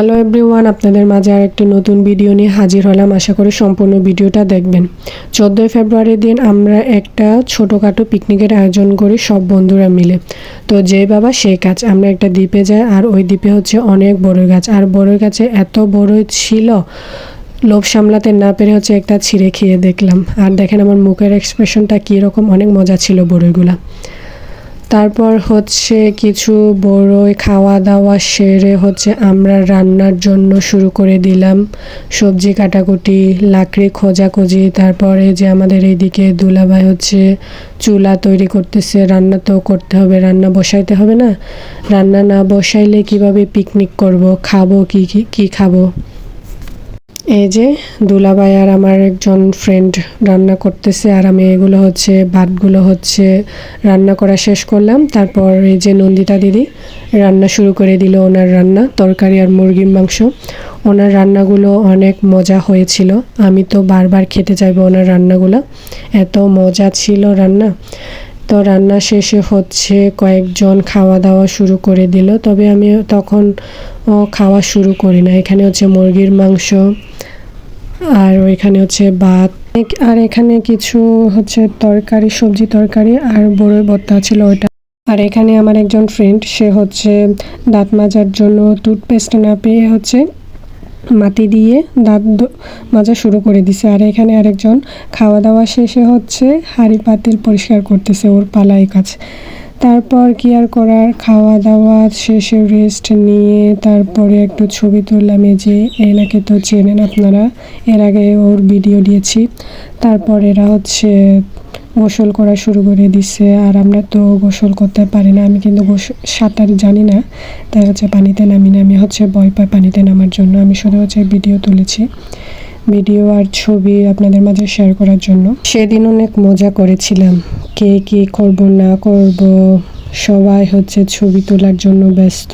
Hello everyone আপনাদের মাঝে আর একটি নতুন ভিডিও নিয়ে হাজির হলাম। আশা করি সম্পূর্ণ ভিডিওটা দেখবেন। চোদ্দোই ফেব্রুয়ারির দিন আমরা একটা ছোটোখাটো পিকনিকের আয়োজন করি সব বন্ধুরা মিলে। তো যে বাবা সেই কাজ। আমরা একটা দ্বীপে যাই আর ওই দ্বীপে হচ্ছে অনেক বড়ই গাছ। আর বড়ই গাছে এত বড়ই ছিল, লোভ সামলাতে না পেরে হচ্ছে একটা ছিঁড়ে খেয়ে দেখলাম। আর দেখেন আমার মুখের এক্সপ্রেশনটা কীরকম, অনেক মজা ছিল বড়ইগুলা। তারপর হচ্ছে কিছু বড়ই খাওয়া দাওয়া সেরে হচ্ছে আমরা রান্নার জন্য শুরু করে দিলাম। সবজি কাটাকুটি, লাকড়ি খোঁজাখুঁজি, তারপরে যে আমাদের এইদিকে দুলাভাই হচ্ছে চুলা তৈরি করতেছে, রান্না তো করতে হবে, রান্না বসাইতে হবে না। রান্না না বসাইলে কীভাবে পিকনিক করব? খাব কি কি কি খাব? এই যে দুলাভাই আর আমার একজন ফ্রেন্ড রান্না করতেছে আর আমি এগুলো হচ্ছে, ভাতগুলো হচ্ছে রান্না করা শেষ করলাম। তারপর এই যে নন্দিতা দিদি রান্না শুরু করে দিল ওনার রান্না, তরকারি আর মুরগির মাংস। ওনার রান্নাগুলো অনেক মজা হয়েছিল। আমি তো বারবার খেতে চাইব ওনার রান্নাগুলো। এত মজা ছিল রান্না। তো রান্না শেষে হচ্ছে কয়েকজন খাওয়া দাওয়া শুরু করে দিল। তবে আমি তখন খাওয়া শুরু করি না এখানে হচ্ছে মুরগির মাংস আর ওইখানে হচ্ছে ভাত। আর এখানে কিছু হচ্ছে তরকারি, সবজি তরকারি আর বড়ই ভর্তা ছিল ওইটা। আর এখানে আমার একজন ফ্রেন্ড সে হচ্ছে দাঁত মাজার জন্য টুথপেস্ট না পেয়ে হচ্ছে মাটি দিয়ে দাঁত মাজা শুরু করে দিছে। আর এখানে আরেকজন খাওয়া দাওয়া শেষে হচ্ছে হাঁড়ি পাতিল পরিষ্কার করতেছে ওর পালাই কাজ তারপর কি আর করার? খাওয়া দাওয়া শেষে রেস্ট নিয়ে তারপরে একটু ছবি তুললাম। এই যে, এনাকে তো চেনেন আপনারা, এর আগে ওর ভিডিও দিয়েছি। তারপর এরা হচ্ছে গোসল করা শুরু করে দিচ্ছে আর আমরা তো গোসল করতে পারি না। আমি কিন্তু সাঁতার জানি না। তাই হচ্ছে পানিতে নামি না আমি হচ্ছে, ভয় পাই পানিতে নামার জন্য। আমি শুধু হচ্ছে ভিডিও তুলেছি। ভিডিও আর ছবি আপনাদের মাঝে শেয়ার করার জন্য। সেদিন অনেক মজা করেছিলাম। কে কী করব, না করব, সবাই হচ্ছে ছবি তোলার জন্য ব্যস্ত।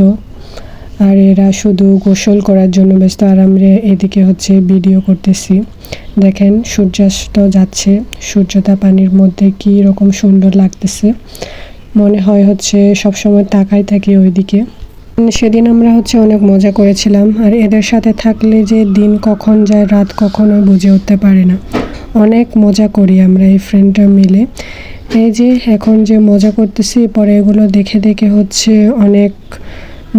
আর এরা শুধু গোসল করার জন্য ব্যস্ত, আর আমরা এদিকে হচ্ছে ভিডিও করতেছি। দেখেন, সূর্যাস্ত যাচ্ছে। সূর্যটা পানির মধ্যে কী রকম সুন্দর লাগতেছে। মনে হয় হচ্ছে সবসময় তাকাই থাকি ওইদিকে। সেদিন আমরা হচ্ছে অনেক মজা করেছিলাম, আর এদের সাথে থাকলে যে দিন কখন যায়, রাত কখনো বুঝে উঠতে পারে না। অনেক মজা করি আমরা এই ফ্রেন্ডটা মিলে। এই যে এখন যে মজা করতেছি, পরে এগুলো দেখে দেখে হচ্ছে অনেক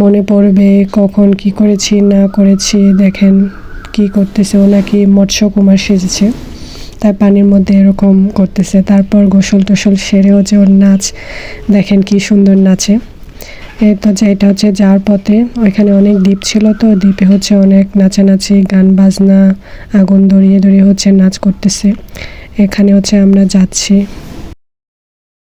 মনে পড়বে কখন কি করেছি, না করেছি, দেখেন কি করতেছে, ও নাকি মৎস্য কুমার সেজেছে, তার পানির মধ্যে এরকম করতেছে, তারপর গোসল টোসল সেরে হচ্ছে ওর নাচ, দেখেন কি সুন্দর নাচে। এই তো যে এটা হচ্ছে যার পথে, ওইখানে অনেক দ্বীপ ছিল তো, দ্বীপে হচ্ছে অনেক নাচানাচি, গান, বাজনা, আগুন ধরিয়ে ধরিয়ে হচ্ছে নাচ করতেছে। এখানে হচ্ছে আমরা যাচ্ছি।